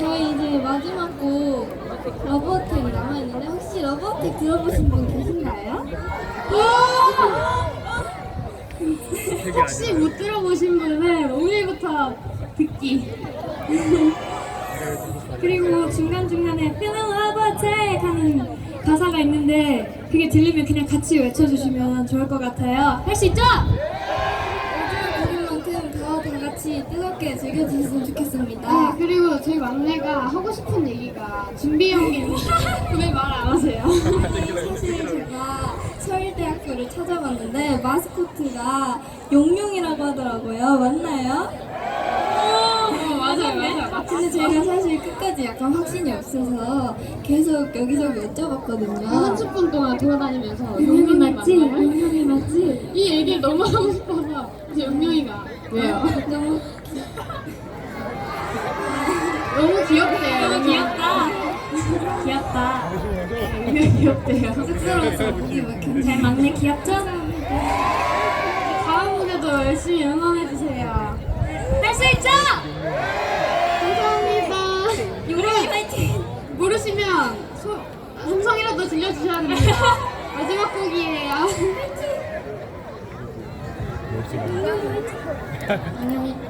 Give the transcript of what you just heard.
저희 이제 마지막 곡 러브어택이 남아있는데 혹시 러브어택 들어보신 분 계신가요? 혹시 못 들어보신 분은 오늘부터 듣기. 그리고 중간중간에 Feeling Love 하는 가사가 있는데 그게 들리면 그냥 같이 외쳐주시면 좋을 것 같아요. 할 수 있죠? 같이 뜨겁게 즐겨주셨으면 좋겠습니다. 아, 그리고 저희 막내가 하고 싶은 얘기가 준비한 게 있는데 왜 말 안 하세요? 사실 제가 서울대학교를 찾아봤는데 마스코트가 용용이라고 하더라고요. 맞나요? 근데 제가 사실 끝까지 약간 확신이 없어서 계속 여기저기 여쭤봤거든요. 한 30분 동안 돌아다니면서 용용이 맞지? 맞나요? 용용이 맞지? 이 얘기를 너무 하고 싶어서 이제 용용이가 왜요? 너무 너무 귀엽대요. 너무 귀엽다. 귀엽다. 왜 귀엽대요? 쑥스러워서 목이 막혔네. 제 막내 귀엽죠? 다음 무대도 열심히 응원해주세요. 할 수 있죠? 감사합니다. 용용이 화이팅! 모르시면 소, 음성이라도 들려주셔야 됩니다. 마지막 곡이에요. 용용이 화이팅!